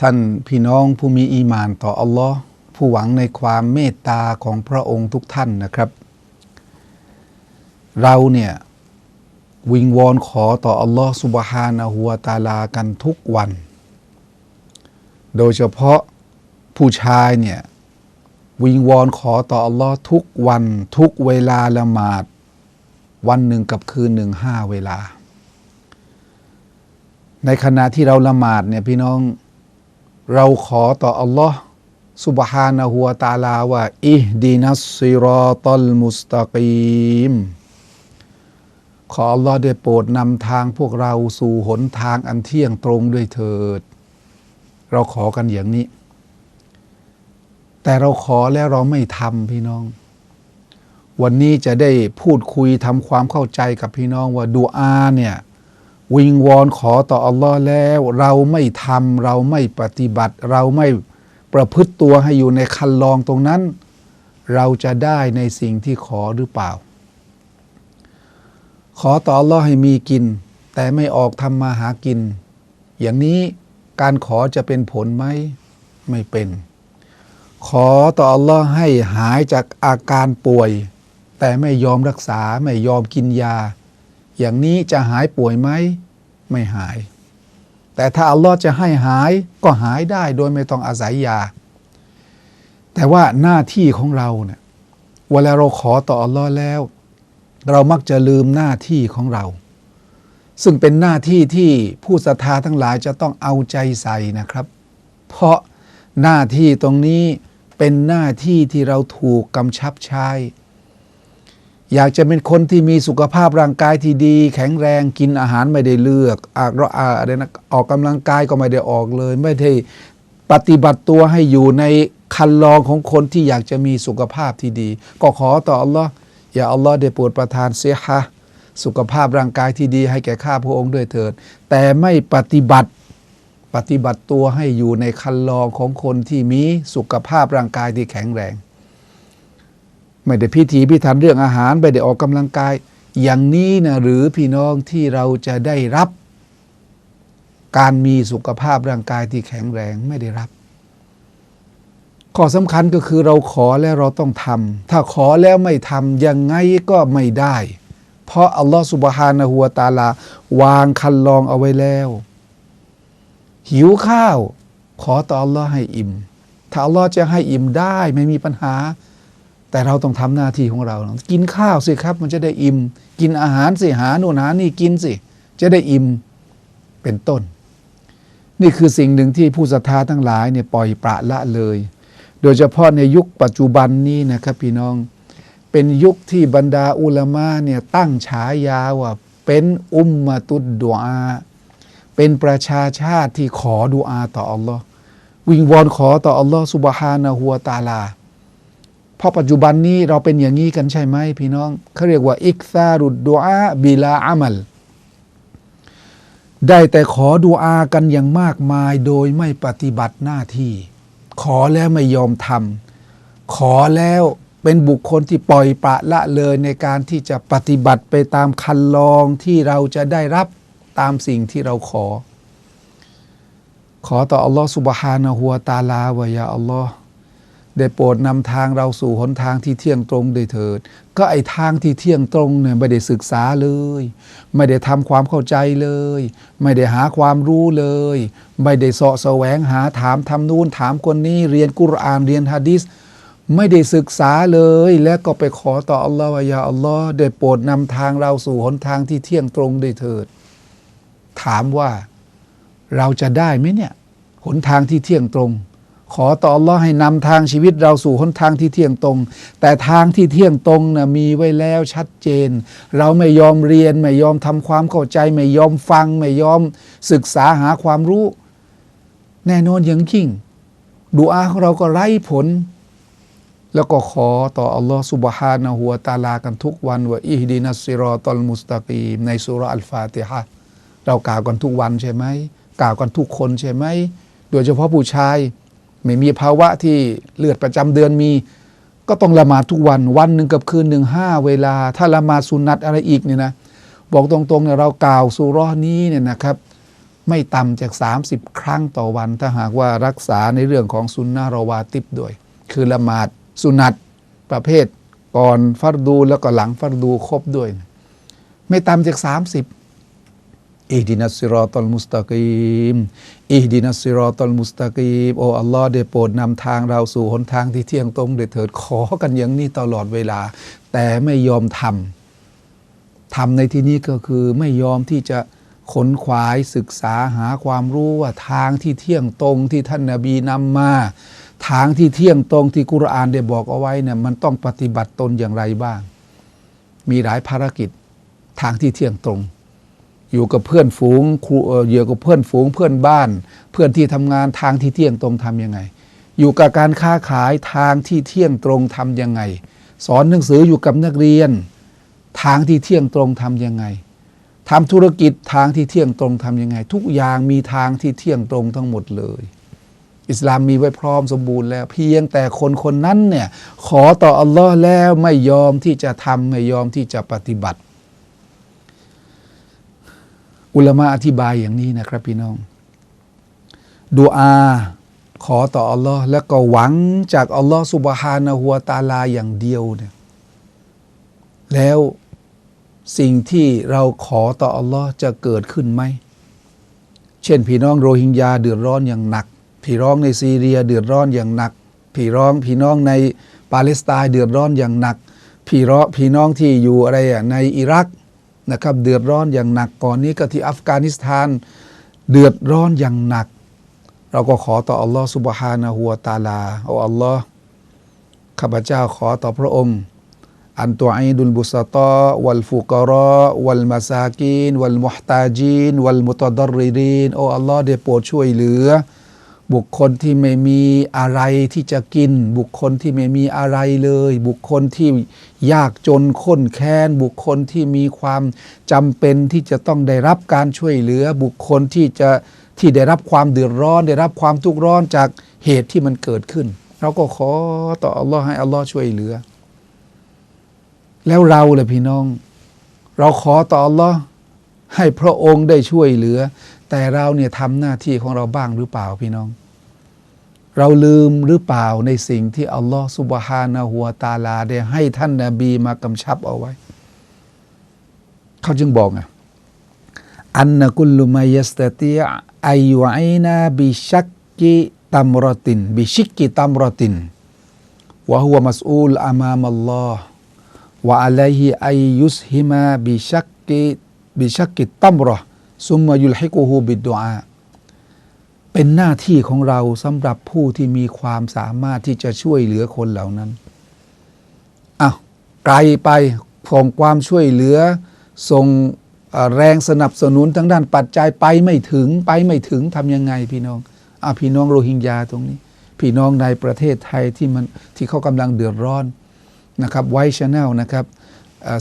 ท่านพี่น้องผู้มีอีมานต่ออัลลอฮ์ผู้หวังในความเมตตาของพระองค์ทุกท่านนะครับ เราเนี่ย วิงวอนขอต่ออัลลอฮ์สุบฮานะฮูวตาลากันทุกวัน โดยเฉพาะผู้ชายเนี่ย วิงวอนขอต่ออัลลอฮ์ทุกวัน ทุกเวลาละหมาด วันหนึ่งกับคืนหนึ่งห้าเวลา ในขณะที่เราละหมาดเนี่ยพี่น้อง เราขอต่ออัลลอฮ์สุบฮานะฮูวตาลาว่าอิฮดีนัสซิรอตัลมุสตะกีม ขออัลลอฮ์ได้โปรดนำทางพวกเราสู่หนทางอันเที่ยงตรงด้วยเถิด เราขอกันอย่างนี้ แต่เราขอแล้วเราไม่ทำพี่น้อง วันนี้จะได้พูดคุยทำความเข้าใจกับพี่น้องว่าดูอาเนี่ย วิงวอนขอต่ออัลลอฮ์แล้ว เราไม่ทำเราไม่ปฏิบัติ เราไม่ประพฤติตัวให้อยู่ในคันลองตรงนั้น เราจะได้ในสิ่งที่ขอหรือเปล่า ขอต่ออัลลอฮ์ให้มีกิน แต่ไม่ออกทำมาหากิน อย่างนี้การขอจะเป็นผลไหมไม่เป็น ขอต่ออัลลอฮ์ให้หายจากอาการป่วย แต่ไม่ยอมรักษาไม่ยอมกินยา อย่างนี้จะหายป่วยไหมไม่หาย แต่ถ้าอัลลอฮ์จะให้หายก็หายได้โดยไม่ต้องอาศัยยา แต่ว่าหน้าที่ของเราเนี่ยเวลาเราขอต่ออัลลอฮ์แล้ว เรามักจะลืมหน้าที่ของเรา ซึ่งเป็นหน้าที่ที่ผู้ศรัทธาทั้งหลายจะต้องเอาใจใส่นะครับ เพราะหน้าที่ตรงนี้เป็นหน้าที่ที่เราถูกกำชับใช้ อยากจะเป็นคนที่มีสุขภาพร่างกายที่ดี แข็งแรงกินอาหารไม่ได้เลือกอากเราอะไรนะออกกำลังกายก็ไม่ได้ออกเลย ไม่ได้ปฏิบัติตัวให้อยู่ในคันลองของคนที่อยากจะมีสุขภาพที่ดี ก็ขอต่ออัลลอฮ์อย่าอัลลอฮ์ได้โปรดประทานเสียฮะสุขภาพร่างกายที่ดีให้แก่ข้าพระองค์ด้วยเถิด แต่ไม่ปฏิบัติปฏิบัติตัวให้อยู่ในคันลองของคนที่มีสุขภาพร่างกายที่แข็งแรง ไม่ได้พิธีพิธันเรื่องอาหารไม่ได้ออกกำลังกาย อย่างนี้นะหรือพี่น้องที่เราจะได้รับ การมีสุขภาพร่างกายที่แข็งแรงไม่ได้รับ ข้อสำคัญก็คือเราขอแล้วเราต้องทำถ้าขอแล้วไม่ทำยังไงก็ไม่ได้ เพราะอัลลอฮฺสุบฮานะฮูวตาลา วางคันลองเอาไว้แล้ว หิวข้าว ขอต่ออัลลอฮ์ให้อิ่ม ถ้าอัลลอฮ์จะให้อิ่มได้ไม่มีปัญหา แต่เราต้องทำหน้าที่ของเรา กินข้าวสิครับ มันจะได้อิ่ม กินอาหารสิหาโน่นหานี่กินสิ จะได้อิ่มเป็นต้น นี่คือสิ่งหนึ่งที่ผู้ศรัทธาทั้งหลายเนี่ยปล่อยปละละเลย โดยเฉพาะในยุคปัจจุบันนี้นะครับพี่น้องเป็นยุคที่บรรดาอุลามะเนี่ยตั้งฉายาว่าเป็นอุมมาตุดดุอาเป็นประชาชาติที่ขอดุอาต่ออัลลอฮ์วิงวอนขอต่ออัลลอฮ์สุบฮานะฮัวตาลา พราะปัจจุบันนี้เราเป็นอย่างนี้กันใช่ไหมพี่น้องเขาเรียกว่า อิกซารุดดุอาบิลาอามัล ได้แต่ขอดุอากันอย่างมากมายโดยไม่ปฏิบัติหน้าที่ ขอแล้วไม่ยอมทำขอแล้วเป็นบุคคลที่ปล่อยปละละเลยในการที่จะปฏิบัติไปตามคันลองที่เราจะได้รับตามสิ่งที่เราขอ ขอต่ออัลลอฮฺสุบฮานะฮัวตาลาวะยาอัลลอฮ์ ได้โปรดนำทางเราสู่หนทางที่เที่ยงตรงด้เถิด ก็ไอ้ทางที่เที่ยงตรงเนี่ยไม่ได้ศึกษาเลย ไม่ได้ทำความเข้าใจเลย ไม่ได้หาความรู้เลย ไม่ได้เสาะแสวงหาถามทำนู่นถามคนนี้เรียนกุรอานเรียนฮะดิษไม่ได้ศึกษาเลย แล้วก็ไปขอต่ออัลลอฮฺวายาอัลลอฮ์ได้โปรดนำทางเราสู่หนทางที่เที่ยงตรงด้เถิด ถามว่าเราจะได้ไหมเนี่ยหนทางที่เที่ยงตรง ขอต่ออัลลอฮ์ให้นำทางชีวิตเราสู่หนทางที่เที่ยงตรง แต่ทางที่เที่ยงตรงนะมีไว้แล้วชัดเจน เราไม่ยอมเรียนไม่ยอมทำความเข้าใจ ไม่ยอมฟัง ไม่ยอมศึกษาหาความรู้ แน่นอนอย่างยิ่งดูอาของเราก็ไร้ผล แล้วก็ขอต่ออัลลอฮ์สุบฮานะฮูวตาลากันทุกวันว่าอิฮดีนัสซิรอตัลมุสตะกีมในสุราอัลฟาติฮะเรากล่าวกันทุกวันใช่ไหมกล่าวกันทุกคนใช่ไหมโดยเฉพาะผู้ชาย ไม่มีภาวะที่เลือดประจำเดือนมี ก็ต้องละหมาดทุกวันวันหนึ่งกับคืนหนึ่งห้าเวลา ถ้าละหมาดสุนัตอะไรอีกเนี่ยนะบอกตรงๆเนี่ยเรากล่าวสุเรอนี้เนี่ยนะครับ ไม่ต่ำจาก 30 ครั้งต่อวัน ถ้าหากว่ารักษาในเรื่องของสุนนะรวาติบด้วย คือละหมาดสุนัตประเภทก่อนฟัรดูแล้วก็หลังฟัรดูครบด้วย ไม่ต่ำจาก 30 อิฮดินัสซิรอตัลมุสตะกีมอิฮดินัสซิรอตัลมุสตะกีมโอ้อัลลอฮ์ได้โปรดนำทางเราสู่หนทางที่เที่ยงตรงเดดเถิดขอกันอย่างนี้ตลอดเวลา แต่ไม่ยอมทำทำในที่นี้ก็คือไม่ยอมที่จะขนขวายศึกษาหาความรู้ว่าทางที่เที่ยงตรงที่ท่านนาบีนำมา ทางที่เที่ยงตรงที่กุรอานได้บอกเอาไว้เนี่ยมันต้องปฏิบัติตนอย่างไรบ้าง มีหลายภารกิจทางที่เที่ยงตรง อยู่กับเพื่อนฝูงครูเอ่ออยู่กับเพื่อนฝูงเพื่อนบ้าน เพื่อนที่ทำงานทางที่เที่ยงตรงทำยังไง อยู่กับการค้าขายทางที่เที่ยงตรงทำยังไง สอนหนังสืออยู่กับนักเรียน ทางที่เที่ยงตรงทำยังไงทำธุรกิจทางที่เที่ยงตรงทำยังไง ทุกอย่างมีทางที่เที่ยงตรงทั้งหมดเลย อิสลามมีไว้พร้อมสมบูรณ์แล้ว เพียงแต่คนคนนั้นเนี่ยขอต่ออัลลอฮ์แล้วไม่ยอมที่จะทำไม่ยอมที่จะปฏิบัติ อุลมะอธิบายอย่างนี้นะครับ พี่น้องดูอาขอต่ออัลลอฮ์แล้วก็หวังจากอัลลอฮ์สุบฮานะฮัวตาลาอย่างเดียวเนี่ยแล้วสิ่งที่เราขอต่ออัลลอฮ์จะเกิดขึ้นไหม เช่นพี่น้องโรฮิงญาเดือดร้อนอย่างหนัก พี่น้องในซีเรียเดือดร้อนอย่างหนัก พี่น้องพี่น้องในปาเลสไตน์เดือดร้อนอย่างหนัก พี่ร้อพี่น้องที่อยู่อะไรอะในอิรัก นะครับเดือดร้อนอย่างหนักก่อนนี้ก็ที่อัฟกานิสถาน เดือดร้อนอย่างหนัก เราก็ขอต่ออัลลอฮ์สุบฮานะฮัวตาลาโอ้อัลลอฮ์ข้าพเจ้าขอต่อพระองค์ อันตัวอิดุลบุสตาวัลฟุกรอวัลมาซากีน วัลมุฮตาจีน วัลมุตดรริรีนโอ้อัลลอฮ์ได้โปรดช่วยเหลือ บุคคลที่ไม่มีอะไรที่จะกิน บุคคลที่ไม่มีอะไรเลย บุคคลที่ยากจนข้นแค้น บุคคลที่มีความจำเป็นที่จะต้องได้รับการช่วยเหลือ บุคคลที่จะที่ได้รับความเดือดร้อน ได้รับความทุกข์ร้อนจากเหตุที่มันเกิดขึ้น เราก็ขอต่ออัลลอฮ์ให้อัลลอฮ์ช่วยเหลือ แล้วเราเลยพี่น้อง เราขอต่ออัลลอฮ์ให้พระองค์ได้ช่วยเหลือ แต่เราเนี่ยทำหน้าที่ของเราบ้างหรือเปล่าพี่น้อง เราลืมหรือเปล่าในสิ่งที่อัลลอฮ์สุบฮานะฮัวตาลาได้ให้ท่านนาบีมากำชับเอาไว้ เขาจึงบอกไงอันนกุลุมายัสตติยะอายุไอนาบิชักกิตัมรตินบิชิกกิตัมรตินวะฮุวะมัสอูลอามามัลลอฮ์วะอะลัยฮิอายุสฮิมาบิชักกิบิชักกิตัมรอ ซุมมายุลฮิกุฮูบิดดอาเป็นหน้าที่ของเราสำหรับผู้ที่มีความสามารถที่จะช่วยเหลือคนเหล่านั้นอ้าวไกลไปส่งความช่วยเหลือส่งแรงสนับสนุนทั้งด้านปัจจัยไปไม่ถึงไปไม่ถึงทำยังไงพี่น้องอะพี่น้องโรฮิงญาตรงนี้ พี่น้องในประเทศไทยที่มันที่เขากำลังเดือดร้อนนะครับไวชแนลนะครับ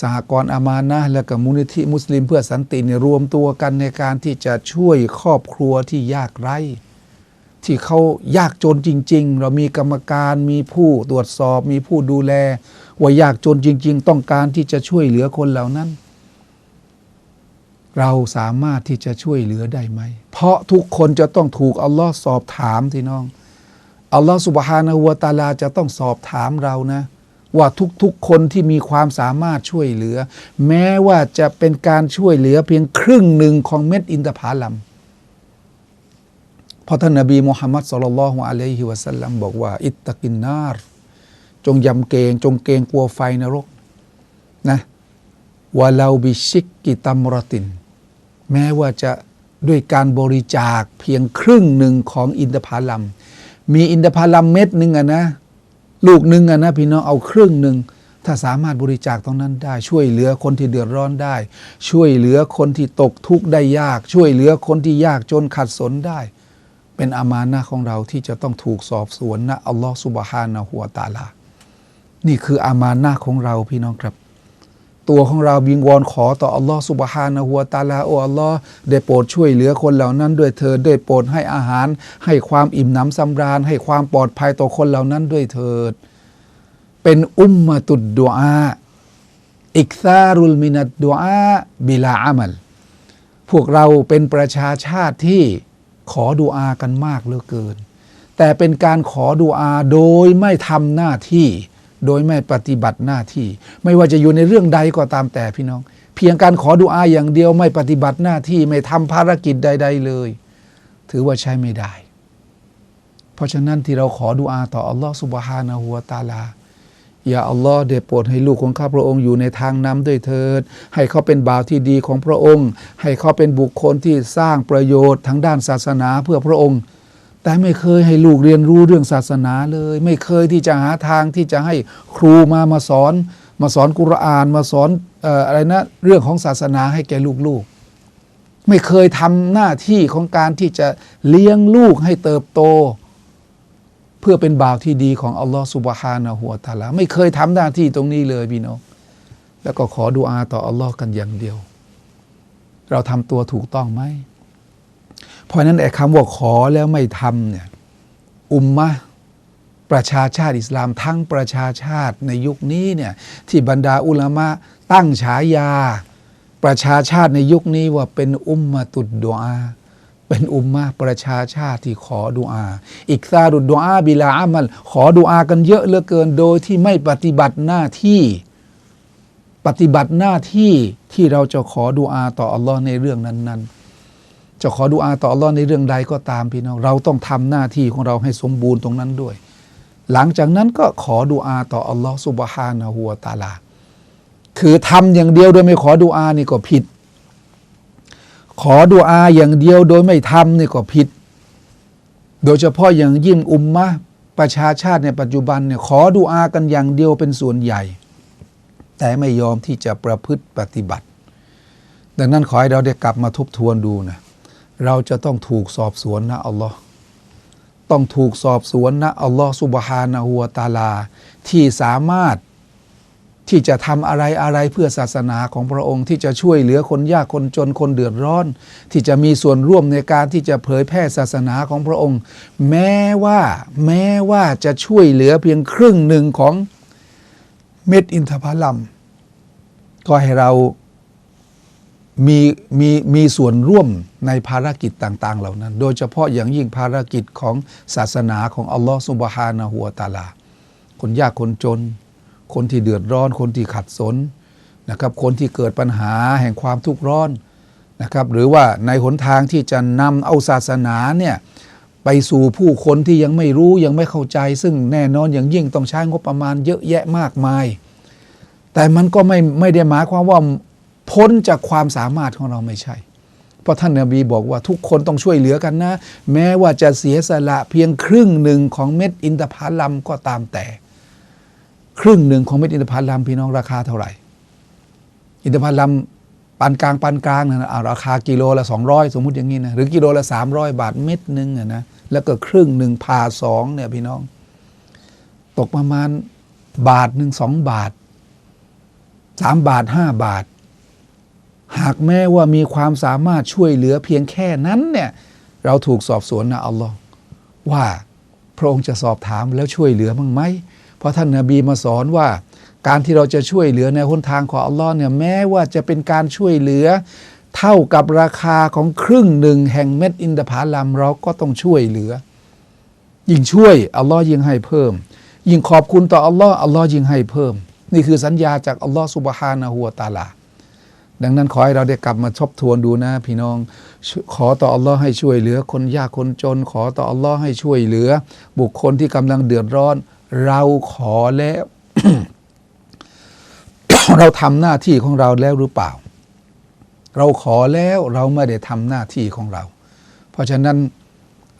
สหกรณ์อามานะและกับมูลนิธิมุสลิมเพื่อสันติเนี่ยรวมตัวกันในการที่จะช่วยครอบครัวที่ยากไร้ ที่เขายากจนจริง ๆ เรามีกรรมการมีผู้ตรวจสอบมีผู้ดูแล ว่ายากจนจริง ๆ ต้องการที่จะช่วยเหลือคนเหล่านั้น เราสามารถที่จะช่วยเหลือได้ไหม เพราะทุกคนจะต้องถูกอัลลอฮ์สอบถามที่น้องอัลลอฮฺสุบฮานะฮูวตาลาจะต้องสอบถามเรานะ ว่าทุกๆคนที่มีความสามารถช่วยเหลือ แม้ว่าจะเป็นการช่วยเหลือเพียงครึ่งหนึ่งของเม็ดอินทผลัมพราะท่านนบีมุฮัมมัดสุลลัลฮุอะลัยฮิวะสัลลัมบอกว่า อิตตะกินนารจงยำเกรงจงเกรงกลัวไฟนรกนะวะลาบิชิกกิตัมรติน แม้ว่าจะด้วยการบริจาคเพียงครึ่งหนึ่งของอินทผลัม มีอินทผลัมเม็ดหนึ่งอะนะ ลูกหนึ่งอะนะพี่น้องเอาครึ่งหนึ่งถ้าสามารถบริจาคตรงนั้นได้ ช่วยเหลือคนที่เดือดร้อนได้ ช่วยเหลือคนที่ตกทุกข์ได้ยาก ช่วยเหลือคนที่ยากจนขัดสนได้ เป็นอามานะของเราที่จะต้องถูกสอบสวนนะอัลลอฮฺสุบฮานะหัวตาลา นี่คืออามานะของเราพี่น้องครับ ตัวของเราบิงวอนขอต่ออัลลอฮฺสุบฮานะฮุวตาลาโออัลลอฮ์ได้โปรดช่วยเหลือคนเหล่านั้นด้วยเถิดได้โปรดให้อาหาร ให้ความอิ่มหนำสำราญ ให้ความปลอดภัยต่อคนเหล่านั้นด้วยเถิด เป็นอุมมะตุดดุอาอิกซารุลมินัดดุอาบิลาอามัลพวกเราเป็นประชาชาติที่ขอดุอากันมากเหลือเกิน แต่เป็นการขอดุอาโดยไม่ทำหน้าที่ โดยไม่ปฏิบัติหน้าที่ ไม่ว่าจะอยู่ในเรื่องใดก็ตามแต่พี่น้อง เพียงการขอดุอาอย่างเดียวไม่ปฏิบัติหน้าที่ไม่ทำภารกิจใด ๆ เลย ถือว่าใช้ไม่ได้ เพราะฉะนั้นที่เราขอดุอาต่ออัลลอฮฺสุบฮานะฮูวตาลาอย่าอัลลอฮ์ได้โปรดให้ลูกของข้าพระองค์อยู่ในทางนำด้วยเถิด ให้เขาเป็นบ่าวที่ดีของพระองค์ ให้เขาเป็นบุคคลที่สร้างประโยชน์ทั้งด้านศาสนาเพื่อพระองค์ แต่ไม่เคยให้ลูกเรียนรู้เรื่องศาสนาเลย ไม่เคยที่จะหาทางที่จะให้ครูมามาสอน มาสอนกุรอาน มาสอนอะไรนะเรื่องของศาสนาให้แก่ลูกๆ ไม่เคยทำหน้าที่ของการที่จะเลี้ยงลูกให้เติบโต เพื่อเป็นบ่าวที่ดีของอัลลอฮฺสุบฮานะหัวตาลาไม่เคยทำหน้าที่ตรงนี้เลยพี่น้องแล้วก็ขอดุอาต่ออัลลอฮ์กันอย่างเดียว เราทำตัวถูกต้องไหม เพราะนั้นไอ้คำว่าขอแล้วไม่ทำเนี่ยอุมมะประชาชาติอิสลามทั้งประชาชาติในยุคนี้เนี่ยที่บรรดาอุลามะตั้งฉายา ประชาชาติในยุคนี้ว่าเป็นอุมมะตุดดุอาเป็นอุมมะประชาชาติที่ขอดุอา อิกซาดุดดุอาบิลาอามัลขอดุอากันเยอะเหลือเกินโดยที่ไม่ปฏิบัติหน้าที่ ปฏิบัติหน้าที่ที่เราจะขอดุอาต่ออัลลอฮ์ในเรื่องนั้น ๆ จะขอดุอาต่ออัลลอฮ์ในเรื่องใดก็ตามพี่น้อง เราต้องทำหน้าที่ของเราให้สมบูรณ์ตรงนั้นด้วย หลังจากนั้นก็ขอดุอาต่ออัลลอฮ์สุบฮานะฮูวะตาลา คือทำอย่างเดียวโดยไม่ขอดุอานี่ก็ผิด ขอดุอาอย่างเดียวโดยไม่ทำนี่ก็ผิด โดยเฉพาะอย่างยิ่งอุมมะประชาชาติในปัจจุบันเนี่ยขอดุอากันอย่างเดียวเป็นส่วนใหญ่ แต่ไม่ยอมที่จะประพฤติปฏิบัติ ดังนั้นขอให้เราได้กลับมาทบทวนดูนะ เราจะต้องถูกสอบสวนนะอัลลอฮ์ต้องถูกสอบสวนนะอัลลอฮ์สุบฮานะฮูวะตาลา ที่สามารถที่จะทำอะไรอะไรเพื่อศาสนาของพระองค์ ที่จะช่วยเหลือคนยากคนจนคนเดือดร้อน ที่จะมีส่วนร่วมในการที่จะเผยแพร่ศาสนาของพระองค์ แม้ว่าแม้ว่าจะช่วยเหลือเพียงครึ่งหนึ่งของเม็ดอินทผลัมก็ให้เรา มีมีมีส่วนร่วมในภารกิจต่าง ๆ เหล่านั้น โดยเฉพาะอย่างยิ่งภารกิจของศาสนาของอัลลอฮฺสุบฮานะฮูวตาลา คนยากคนจน คนที่เดือดร้อน คนที่ขัดสนนะครับคนที่เกิดปัญหาแห่งความทุกข์ร้อนนะครับหรือว่าในหนทางที่จะนำเอาศาสนาเนี่ยไปสู่ผู้คนที่ยังไม่รู้ยังไม่เข้าใจ ซึ่งแน่นอนอย่างยิ่งต้องใช้งบประมาณเยอะแยะมากมาย แต่มันก็ไม่ไม่ได้หมายความว่า พ้นจากความสามารถของเราไม่ใช่ เพราะท่านนบีบอกว่าทุกคนต้องช่วยเหลือกันนะ แม้ว่าจะเสียสละเพียงครึ่งหนึ่งของเม็ดอินทผลัมก็ตามแต่ ครึ่งหนึ่งของเม็ดอินทผลัมพี่น้องราคาเท่าไหร่ อินทผลัมปานกลางปานกลางนะอ่าราคากิโลละ 200 สมมุติอย่างนี้นะหรือกิโลละ 300 บาทเม็ดหนึ่งนะแล้วก็ครึ่งหนึ่งผ่าสองเนี่ยพี่น้อง ตกประมาณบาทหนึ่งสองบาทสามบาทห้าบาท หากแม้ว่ามีความสามารถช่วยเหลือเพียงแค่นั้นเนี่ยเราถูกสอบสวนนะอัลลอฮ์ว่าพระองค์จะสอบถามแล้วช่วยเหลือมั้งไหมเพราะท่านนาบีมาสอนว่า การที่เราจะช่วยเหลือในหนทางของอัลลอฮ์เนี่ยแม้ว่าจะเป็นการช่วยเหลือ เท่ากับราคาของครึ่งหนึ่งแห่งเม็ดอินทผลัมเราก็ต้องช่วยเหลือ ยิ่งช่วยอัลลอฮ์ยิ่งให้เพิ่ม ยิ่งขอบคุณต่ออัลลอฮ์อัลลอฮ์ยิ่งให้เพิ่ม นี่คือสัญญาจากอัลลอฮ์สุบฮานะฮูวะตาลา ดังนั้นขอให้เราได้กลับมาทบทวนดูนะ พี่น้อง ขอต่ออัลลอฮ์ให้ช่วยเหลือ คนยากคนจน ขอต่ออัลลอฮ์ให้ช่วยเหลือ บุคคลที่กำลังเดือดร้อน เราขอแล้ว เราทำหน้าที่ของเราแล้วหรือเปล่า เราขอแล้วเราไม่ได้ทำหน้าที่ของเรา เพราะฉะนั้น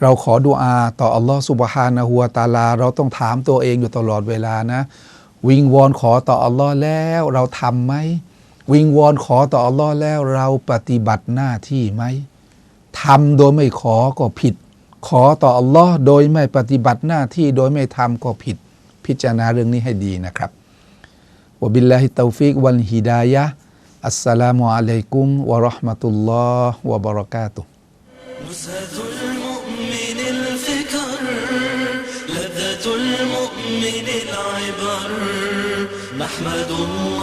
เราขอดุอาต่ออัลลอฮ์สุบฮานะฮูวตาลา เราต้องถามตัวเองอยู่ตลอดเวลานะ วิงวอนขอต่ออัลลอฮ์แล้ว เราทำไหม วิงวอนขอต่ออัลลอฮ์แล้วเราปฏิบัติหน้าที่ไหมทำโดยไม่ขอก็ผิด ขอต่ออัลลอฮ์โดยไม่ปฏิบัติหน้าที่โดยไม่ทำก็ผิด พิจารณาเรื่องนี้ให้ดีนะครับวะบิลลาฮิตตอฟิกวัลฮิดายะห์อัสสลามุอะลัยกุมวะเราะห์มะตุลลอฮ์วะบะเราะกาตุฮ์ نزهة المؤمن الفكر لذة المؤمن العبر نحمد الله وحده